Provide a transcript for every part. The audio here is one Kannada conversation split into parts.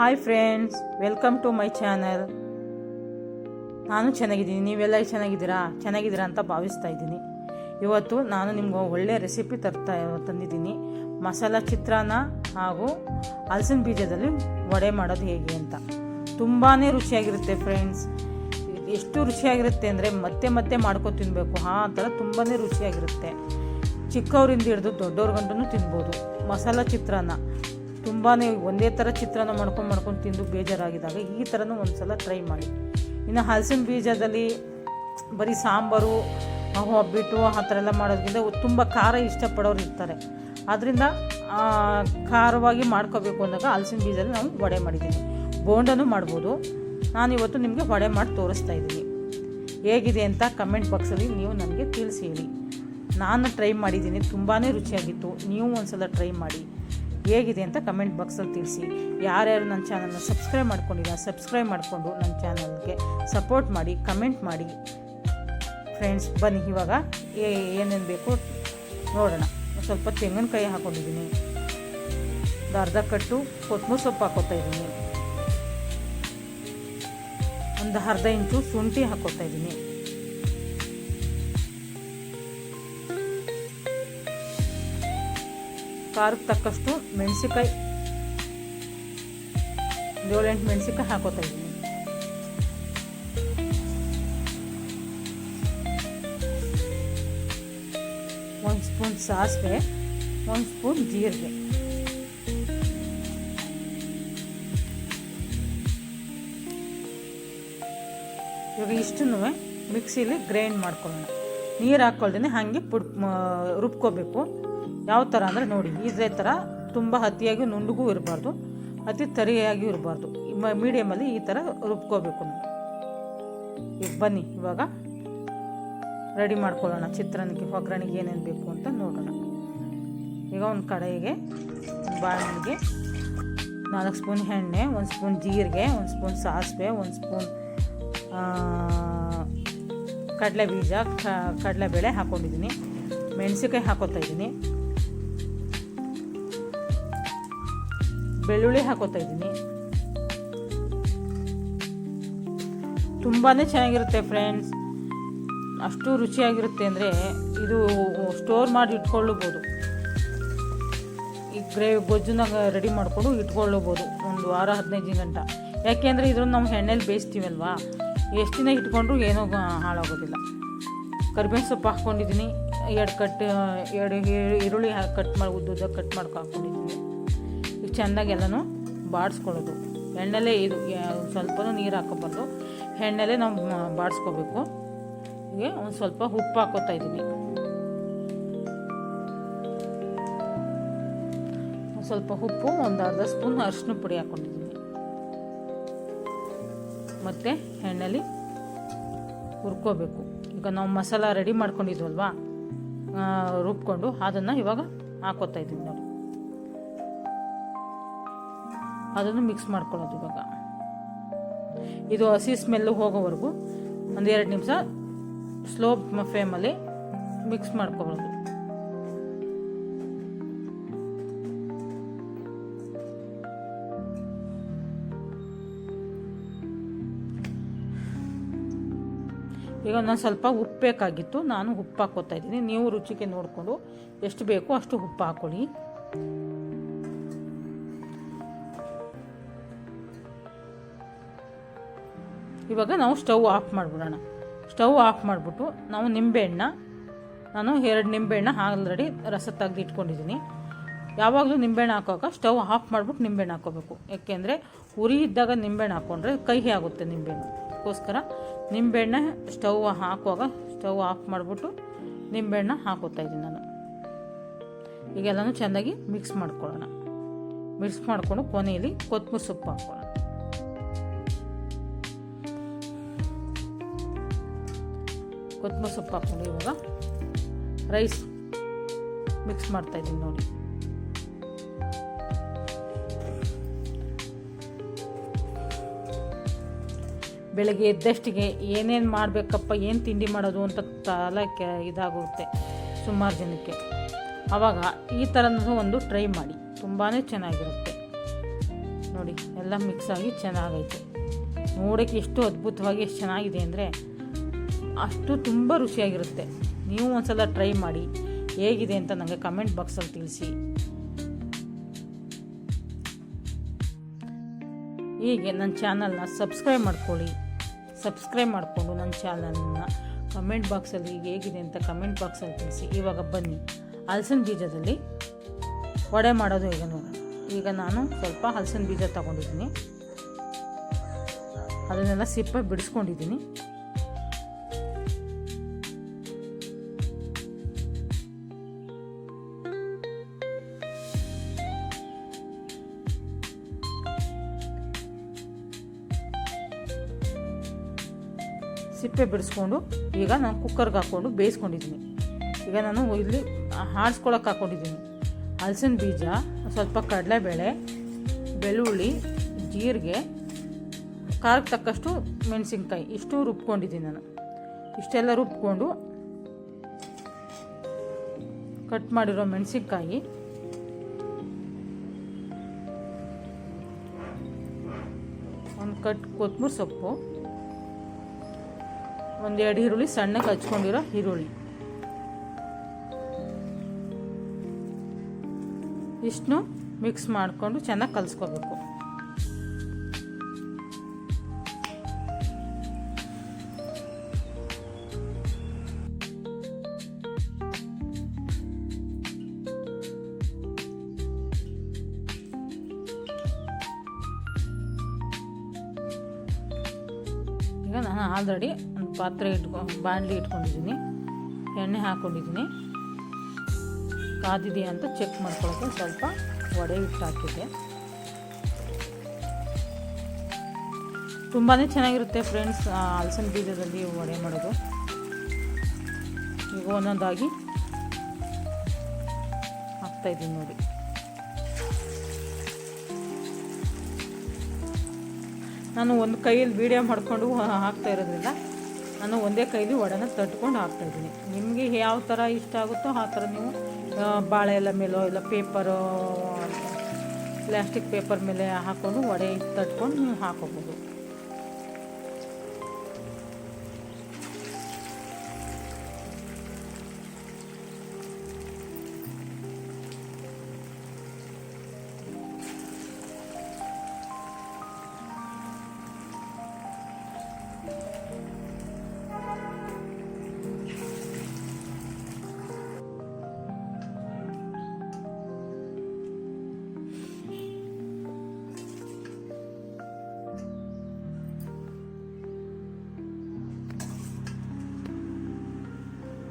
Hi friends welcome to my channel ನಾನು ಚೆನ್ನಾಗಿದ್ದೀನಿ, ನೀವೆಲ್ಲ ಚೆನ್ನಾಗಿದ್ದೀರಾ? ಚೆನ್ನಾಗಿದ್ದೀರಾ ಅಂತ ಭಾವಿಸ್ತಾ ಇದ್ದೀನಿ. ಇವತ್ತು ನಾನು ನಿಮ್ಗೆ ಒಳ್ಳೆ ರೆಸಿಪಿ ತರ್ತಾ ತಂದಿದ್ದೀನಿ. ಮಸಾಲ ಚಿತ್ರಾನ್ನ ಹಾಗೂ ಹಲಸಿನ ಬೀಜದಲ್ಲಿ ವಡೆ ಮಾಡೋದು ಹೇಗೆ ಅಂತ. ತುಂಬಾ ರುಚಿಯಾಗಿರುತ್ತೆ ಫ್ರೆಂಡ್ಸ್ ಎಷ್ಟು ರುಚಿಯಾಗಿರುತ್ತೆ ಅಂದರೆ ಮತ್ತೆ ಮತ್ತೆ ಮಾಡ್ಕೊ ತಿನ್ನಬೇಕು ಹಾ ಥರ ತುಂಬಾ ರುಚಿಯಾಗಿರುತ್ತೆ. ಚಿಕ್ಕವರಿಂದ ಹಿಡಿದು ದೊಡ್ಡವ್ರಿಗಂಟೂ ತಿನ್ಬೋದು. ಮಸಾಲ ಚಿತ್ರಾನ್ನ. ತುಂಬಾ ಒಂದೇ ಥರ ಚಿತ್ರಾನ್ನ ಮಾಡ್ಕೊಂಡು ಮಾಡ್ಕೊಂಡು ತಿಂದು ಬೇಜಾರಾಗಿದ್ದಾಗ ಈ ಥರನೂ ಒಂದು ಸಲ ಟ್ರೈ ಮಾಡಿ. ಇನ್ನು ಹಲಸಿನ ಬೀಜದಲ್ಲಿ ಬರೀ ಸಾಂಬಾರು ಒಬ್ಬಿಟ್ಟು ಆ ಥರ ಎಲ್ಲ ಮಾಡೋದ್ರಿಂದ ತುಂಬ ಖಾರ ಇಷ್ಟಪಡೋರು ಇರ್ತಾರೆ. ಆದ್ದರಿಂದ ಖಾರವಾಗಿ ಮಾಡ್ಕೋಬೇಕು ಅಂದಾಗ ಹಲಸಿನ ಬೀಜದಲ್ಲಿ ನಾವು ವಡೆ ಮಾಡಿದ್ದೀನಿ ಬೋಂಡನೂ ಮಾಡ್ಬೋದು. ನಾನಿವತ್ತು ನಿಮಗೆ ವಡೆ ಮಾಡಿ ತೋರಿಸ್ತಾ ಇದ್ದೀನಿ. ಹೇಗಿದೆ ಅಂತ ಕಮೆಂಟ್ ಬಾಕ್ಸಲ್ಲಿ ನೀವು ನನಗೆ ತಿಳಿಸಿ ಹೇಳಿ. ನಾನು ಟ್ರೈ ಮಾಡಿದ್ದೀನಿ ತುಂಬಾ ರುಚಿಯಾಗಿತ್ತು. ನೀವು ಒಂದ್ಸಲ ಟ್ರೈ ಮಾಡಿ. ಹೇಗಿದೆ ಅಂತ ಕಮೆಂಟ್ ಬಾಕ್ಸಲ್ಲಿ ತಿಳಿಸಿ. ಯಾರ್ಯಾರು ನನ್ನ ಚಾನಲ್ನ ಸಬ್ಸ್ಕ್ರೈಬ್ ಮಾಡ್ಕೊಂಡಿಲ್ಲ, ಸಬ್ಸ್ಕ್ರೈಬ್ ಮಾಡಿಕೊಂಡು ನನ್ನ ಚಾನಲ್ಗೆ ಸಪೋರ್ಟ್ ಮಾಡಿ, ಕಮೆಂಟ್ ಮಾಡಿ. ಫ್ರೆಂಡ್ಸ್, ಬನ್ನಿ ಇವಾಗ ಏನೇನು ಬೇಕು ನೋಡೋಣ. ಸ್ವಲ್ಪ ತೆಂಗಿನಕಾಯಿ ಹಾಕ್ಕೊಂಡಿದ್ದೀನಿ ಅರ್ಧ ಕಟ್ಟು ಕೊತ್ತಂಬರಿ ಸೊಪ್ಪು ಹಾಕೋತಾ ಇದ್ದೀನಿ. ಒಂದು ಅರ್ಧ ಇಂಚು ಶುಂಠಿ ಹಾಕೋತಾ ಇದ್ದೀನಿ. ಖಾರಕ್ಕೆ ತಕ್ಕಷ್ಟು ಮೆಣಸಿಕಾಯಿ ಏಳೆಂಟು ಮೆಣಸಿಕಾಯಿ ಹಾಕೋತಾ ಇದ್ದೀನಿ. ಒಂದು ಸ್ಪೂನ್ ಸಾಸಿವೆ, ಒಂದು ಸ್ಪೂನ್ ಜೀರಿಗೆ. ಇವಾಗ ಇಷ್ಟನ್ನು ಮಿಕ್ಸಿಲಿ ಗ್ರೈಂಡ್ ಮಾಡ್ಕೊಳ್ಳೋಣ. ನೀರು ಹಾಕ್ಕೊಳ್ದೇ ಹಾಗೆ ಪುಡ್ ರುಬ್ಕೋಬೇಕು. ಯಾವ ಥರ ಅಂದರೆ ನೋಡಿ ಇದೇ ಥರ ತುಂಬ ಅತಿಯಾಗಿ ನುಣ್ಣಗೂ ಇರಬಾರ್ದು, ಅತಿ ತರಿಯಾಗಿ ಇರಬಾರ್ದು. ಮೀಡಿಯಮಲ್ಲಿ ಈ ಥರ ರುಬ್ಕೋಬೇಕು ನಾವು. ಈಗ ಬನ್ನಿ, ಇವಾಗ ರೆಡಿ ಮಾಡ್ಕೊಳ್ಳೋಣ. ಚಿತ್ರಾನ್ನಕ್ಕೆ, ಒಗ್ಗರಣೆಗೆ ಏನೇನು ಬೇಕು ಅಂತ ನೋಡೋಣ. ಈಗ ಒಂದು ಕಡೆಗೆ ಬಾಣಲಿಗೆ ನಾಲ್ಕು ಸ್ಪೂನ್ ಎಣ್ಣೆ, ಒಂದು ಸ್ಪೂನ್ ಜೀರಿಗೆ, ಒಂದು ಸ್ಪೂನ್ ಸಾಸಿವೆ, ಒಂದು ಸ್ಪೂನ್ ಕಡಲೆ ಬೀಜ ಕಡಲೆಬೇಳೆ ಹಾಕ್ಕೊಂಡಿದ್ದೀನಿ ಮೆಣಸಿನ್ಕಾಯಿ ಹಾಕೋತಾ ಇದ್ದೀನಿ. ಬೆಳ್ಳುಳ್ಳಿ ಹಾಕೋತಾ ಇದ್ದೀನಿ. ತುಂಬಾ ಚೆನ್ನಾಗಿರುತ್ತೆ ಫ್ರೆಂಡ್ಸ್ ಅಷ್ಟು ರುಚಿಯಾಗಿರುತ್ತೆ ಅಂದರೆ ಇದು ಸ್ಟೋರ್ ಮಾಡಿ ಇಟ್ಕೊಳ್ಳಬೋದು ಈ ಗ್ರೇವಿ ಗೊಜ್ಜನ್ನ ರೆಡಿ ಮಾಡಿಕೊಂಡು ಇಟ್ಕೊಳ್ಳಬೋದು ಒಂದು ವಾರ, ಹದಿನೈದು ಗಂಟ. ಯಾಕೆಂದರೆ ಇದ್ರನ್ನು ನಾವು ಎಣ್ಣೆಲಿ ಬೇಯಿಸ್ತೀವಲ್ವಾ? ಎಷ್ಟು ದಿನ ಇಟ್ಕೊಂಡ್ರು ಏನೂ ಹಾಳಾಗೋದಿಲ್ಲ. ಕರಿಬೇವಿನ ಸೊಪ್ಪು ಹಾಕ್ಕೊಂಡಿದ್ದೀನಿ. ಎರಡು ಕಟ್, ಎರಡು ಈರುಳ್ಳಿ ಕಟ್ ಮಾಡಿ ಉದ್ದುದ್ದ ಕಟ್ ಮಾಡ್ಕೊ ಹಾಕ್ಕೊಂಡಿದ್ದೀನಿ. ಚೆಂದಾಗಿ ಎಲ್ಲನೂ ಬಾಡಿಸ್ಕೊಳ್ಳೋದು. ಎಣ್ಣೆಲೆ ಇದು ಸ್ವಲ್ಪನೂ ನೀರು ಹಾಕೋಬಾರ್ದು. ಎಣ್ಣೆಲೆ ನಾವು ಬಾಡಿಸ್ಕೋಬೇಕು. ಹೀಗೆ ಒಂದು ಸ್ವಲ್ಪ ಉಪ್ಪು ಹಾಕೋತಾ ಇದ್ದೀನಿ. ಸ್ವಲ್ಪ ಉಪ್ಪು, ಒಂದು ಅರ್ಧ ಸ್ಪೂನ್ ಅರಿಶಿನ ಪುಡಿ ಹಾಕೊಂಡಿದ್ದೀನಿ. ಮತ್ತು ಎಣ್ಣೆಲಿ ಹುರ್ಕೋಬೇಕು. ಈಗ ನಾವು ಮಸಾಲ ರೆಡಿ ಮಾಡ್ಕೊಂಡಿದ್ವಲ್ವಾ? ರುಬ್ಕೊಂಡು ಅದನ್ನು ಇವಾಗ ಹಾಕೋತಾ ಇದ್ದೀನಿ ನೋಡಿ. ಅದನ್ನು ಮಿಕ್ಸ್ ಮಾಡ್ಕೊಳ್ಳೋದು ಇವಾಗ. ಇದು ಹಸಿ ಸ್ಮೆಲ್ಲು ಹೋಗೋವರೆಗೂ ಒಂದು ಎರಡು ನಿಮಿಷ ಸ್ಲೋ ಫ್ಲೇಮಲ್ಲಿ ಮಿಕ್ಸ್ ಮಾಡ್ಕೊಳ್ಳೋದು. ಈಗ ನಾನು ಸ್ವಲ್ಪ ಉಪ್ಪು ಬೇಕಾಗಿತ್ತು, ನಾನು ಉಪ್ಪು ಹಾಕೋತಾ ಇದ್ದೀನಿ. ನೀವು ರುಚಿಗೆ ನೋಡಿಕೊಂಡು ಎಷ್ಟು ಬೇಕೋ ಅಷ್ಟು ಉಪ್ಪು ಹಾಕೊಳ್ಳಿ. ಇವಾಗ ನಾವು ಸ್ಟವ್ ಆಫ್ ಮಾಡಿಬಿಡೋಣ. ಸ್ಟವ್ ಆಫ್ ಮಾಡಿಬಿಟ್ಟು ನಾವು ನಿಂಬೆಹಣ್ಣ ನಾನು ಎರಡು ನಿಂಬೆಹಣ್ಣ ಆಲ್ರೆಡಿ ರಸ ತೆಗೆದು ಇಟ್ಕೊಂಡಿದ್ದೀನಿ. ಯಾವಾಗಲೂ ನಿಂಬೆಹಣ್ಣು ಹಾಕೋಕೆ ಸ್ಟವ್ ಆಫ್ ಮಾಡಿಬಿಟ್ಟು ನಿಂಬೆಹಣ್ಣು ಹಾಕೋಬೇಕು ಯಾಕೆಂದರೆ ಉರಿ ಇದ್ದಾಗ ನಿಂಬೆಹಣ್ಣು ಹಾಕ್ಕೊಂಡ್ರೆ ಕಹಿ ಆಗುತ್ತೆ ನಿಂಬೆಹಣ್ಣು ಅದಕ್ಕೋಸ್ಕರ ನಿಂಬೆಹಣ್ಣೆ ಸ್ಟವ್ ಹಾಕುವಾಗ ಸ್ಟವ್ ಆಫ್ ಮಾಡಿಬಿಟ್ಟು ನಿಂಬೆಹಣ್ಣ ಹಾಕೋತಾ ಇದ್ದೀನಿ ನಾನು. ಈಗೆಲ್ಲನೂ ಚೆನ್ನಾಗಿ ಮಿಕ್ಸ್ ಮಾಡ್ಕೊಳ್ಳೋಣ. ಮಿಕ್ಸ್ ಮಾಡಿಕೊಂಡು ಕೊನೆಯಲ್ಲಿ ಕೊತ್ತಂಬರಿ ಸೊಪ್ಪು ಹಾಕ್ಕೊಳ್ಳೋಣ. ಕೊತ್ತಂಬರಿ ಸೊಪ್ಪು ಹಾಕ್ಕೊಂಡು ಇವಾಗ ರೈಸ್ ಮಿಕ್ಸ್ ಮಾಡ್ತಾಯಿದ್ದೀನಿ ನೋಡಿ. ಬೆಳಗ್ಗೆ ಎದ್ದಷ್ಟಿಗೆ ಏನೇನು ಮಾಡಬೇಕಪ್ಪ, ಏನು ತಿಂಡಿ ಮಾಡೋದು ಅಂತ ತಲೆ ಕೆ ಇದಾಗುತ್ತೆ ಸುಮಾರು ಜನಕ್ಕೆ. ಆವಾಗ ಈ ಥರನೂ ಒಂದು ಟ್ರೈ ಮಾಡಿ. ತುಂಬಾ ಚೆನ್ನಾಗಿರುತ್ತೆ. ನೋಡಿ, ಎಲ್ಲ ಮಿಕ್ಸ್ ಆಗಿ ಚೆನ್ನಾಗೈತೆ. ನೋಡೋಕ್ಕೆ ಎಷ್ಟು ಅದ್ಭುತವಾಗಿ, ಎಷ್ಟು ಚೆನ್ನಾಗಿದೆ ಅಂದರೆ ಅಷ್ಟು ತುಂಬ ರುಚಿಯಾಗಿರುತ್ತೆ. ನೀವು ಒಂದ್ಸಲ ಟ್ರೈ ಮಾಡಿ. ಹೇಗಿದೆ ಅಂತ ನನಗೆ ಕಮೆಂಟ್ ಬಾಕ್ಸಲ್ಲಿ ತಿಳಿಸಿ. ಹೀಗೆ ನನ್ನ ಚಾನಲ್ನ ಸಬ್ಸ್ಕ್ರೈಬ್ ಮಾಡ್ಕೊಳ್ಳಿ. ಸಬ್ಸ್ಕ್ರೈಬ್ ಮಾಡಿಕೊಂಡು ನನ್ನ ಚಾನಲ್ನ ಕಮೆಂಟ್ ಬಾಕ್ಸಲ್ಲಿ ಹೇಗಿದೆ ಅಂತ ಕಮೆಂಟ್ ಬಾಕ್ಸಲ್ಲಿ ತಿಳಿಸಿ. ಇವಾಗ ಬನ್ನಿ. ಹಲಸಿನ ಬೀಜದಲ್ಲಿ ವಡೆ ಮಾಡೋದು ಹೇಗೆ ನೋಡೋಣ. ಈಗ ನಾನು ಸ್ವಲ್ಪ ಹಲಸಿನ ಬೀಜ ತಗೊಂಡಿದ್ದೀನಿ. ಅದನ್ನೆಲ್ಲ ಸಿಪ್ಪೆ ಬಿಡಿಸ್ಕೊಂಡಿದ್ದೀನಿ. ಸಿಪ್ಪೆ ಬಿಡಿಸ್ಕೊಂಡು ಈಗ ನಾನು ಕುಕ್ಕರ್ಗೆ ಹಾಕ್ಕೊಂಡು ಬೇಯಿಸ್ಕೊಂಡಿದ್ದೀನಿ. ಈಗ ನಾನು ಇಲ್ಲಿ ಹಾಡಿಸ್ಕೊಳಕ್ಕೆ ಹಾಕ್ಕೊಂಡಿದ್ದೀನಿ ಹಲಸಿನ ಬೀಜ, ಸ್ವಲ್ಪ ಕಡಲೆಬೇಳೆ, ಬೆಳ್ಳುಳ್ಳಿ, ಜೀರಿಗೆ, ಖಾರಕ್ಕೆ ತಕ್ಕಷ್ಟು ಮೆಣಸಿನ್ಕಾಯಿ, ಇಷ್ಟು ರುಬ್ಕೊಂಡಿದ್ದೀನಿ ನಾನು. ಇಷ್ಟೆಲ್ಲ ರುಬ್ಕೊಂಡು ಕಟ್ ಮಾಡಿರೋ ಮೆಣಸಿನ್ಕಾಯಿ, ಒಂದು ಕಟ್ ಕೊತ್ತಂಬರಿ ಸೊಪ್ಪು ಒಂದೆರಡು ಈರುಳ್ಳಿ ಸಣ್ಣಗೆ ಹಚ್ಕೊಂಡಿರೋ ಈರುಳ್ಳಿ. ಇಷ್ಟು ಮಿಕ್ಸ್ ಮಾಡಿಕೊಂಡು ಚೆನ್ನಾಗಿ ಕಲಿಸ್ಕೋಬೇಕು. ಈಗ ನಾನು ಆಲ್ರೆಡಿ ಪಾತ್ರೆ ಇಟ್ಕೊ, ಬಾಣಲಿ ಇಟ್ಕೊಂಡಿದ್ದೀನಿ. ಎಣ್ಣೆ ಹಾಕ್ಕೊಂಡಿದ್ದೀನಿ ಕಾದಿದೆಯಾ ಅಂತ ಚೆಕ್ ಮಾಡ್ಕೊಳ್ಳೋಕೆ ಸ್ವಲ್ಪ ವಡೆ ಹಿಟ್ಟು ಹಾಕಿದೆ ತುಂಬಾ ಚೆನ್ನಾಗಿರುತ್ತೆ ಫ್ರೆಂಡ್ಸ್ ಹಲಸಿನ ಬೀಜದಲ್ಲಿ ವಡೆ ಮಾಡೋದು. ಈಗ ಒಂದೊಂದಾಗಿ ಹಾಕ್ತಾಯಿದ್ದೀನಿ ನೋಡಿ. ನಾನು ಒಂದು ಕೈಯಲ್ಲಿ ವೀಡಿಯೋ ಮಾಡಿಕೊಂಡು ಹಾಕ್ತಾ ಇರೋದ್ರಿಂದ ನಾನು ಒಂದೇ ಕೈಲಿ ವಡೆನ ತಟ್ಕೊಂಡು ಹಾಕ್ತಾಯಿದ್ದೀನಿ ನಿಮಗೆ ಯಾವ ಥರ ಇಷ್ಟ ಆಗುತ್ತೋ ಆ ಥರ ನೀವು ಬಾಳೆ ಎಲೆ ಮೇಲೋ ಇಲ್ಲ ಪೇಪರು ಪ್ಲ್ಯಾಸ್ಟಿಕ್ ಪೇಪರ್ ಮೇಲೆ ಹಾಕ್ಕೊಂಡು ವಡೆ ತಟ್ಕೊಂಡು ನೀವು ಹಾಕೋಬೋದು.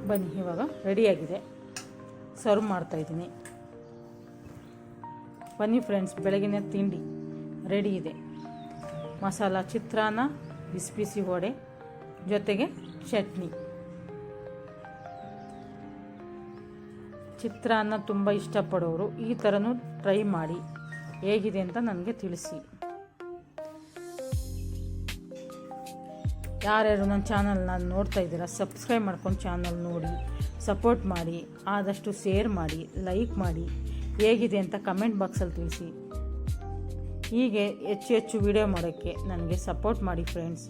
ಬನ್ನಿ, ಇವಾಗ ರೆಡಿಯಾಗಿದೆ ಸರ್ವ್ ಮಾಡ್ತಾಯಿದ್ದೀನಿ ಬನ್ನಿ ಫ್ರೆಂಡ್ಸ್ ಬೆಳಗಿನ ತಿಂಡಿ ರೆಡಿ ಇದೆ. ಮಸಾಲ ಚಿತ್ರಾನ್ನ ಬಿಸಿ ಬಿಸಿ ವಡೆ, ಜೊತೆಗೆ ಚಟ್ನಿ. ಚಿತ್ರಾನ್ನ ತುಂಬ ಇಷ್ಟಪಡೋರು ಈ ಥರನೂ ಟ್ರೈ ಮಾಡಿ. ಹೇಗಿದೆ ಅಂತ ನನಗೆ ತಿಳಿಸಿ. ಯಾರ್ಯಾರು ನನ್ನ ಚಾನಲ್ನ ನೋಡ್ತಾ ಇದ್ದೀರಾ ಸಬ್ಸ್ಕ್ರೈಬ್ ಮಾಡ್ಕೊಂಡು ಚಾನಲ್ ನೋಡಿ ಸಪೋರ್ಟ್ ಮಾಡಿ, ಆದಷ್ಟು ಶೇರ್ ಮಾಡಿ ಲೈಕ್ ಮಾಡಿ, ಹೇಗಿದೆ ಅಂತ ಕಮೆಂಟ್ ಬಾಕ್ಸಲ್ಲಿ ತಿಳಿಸಿ. ಹೀಗೆ ಹೆಚ್ಚು ಹೆಚ್ಚು ವಿಡಿಯೋ ಮಾಡೋಕ್ಕೆ ನನಗೆ ಸಪೋರ್ಟ್ ಮಾಡಿ ಫ್ರೆಂಡ್ಸ್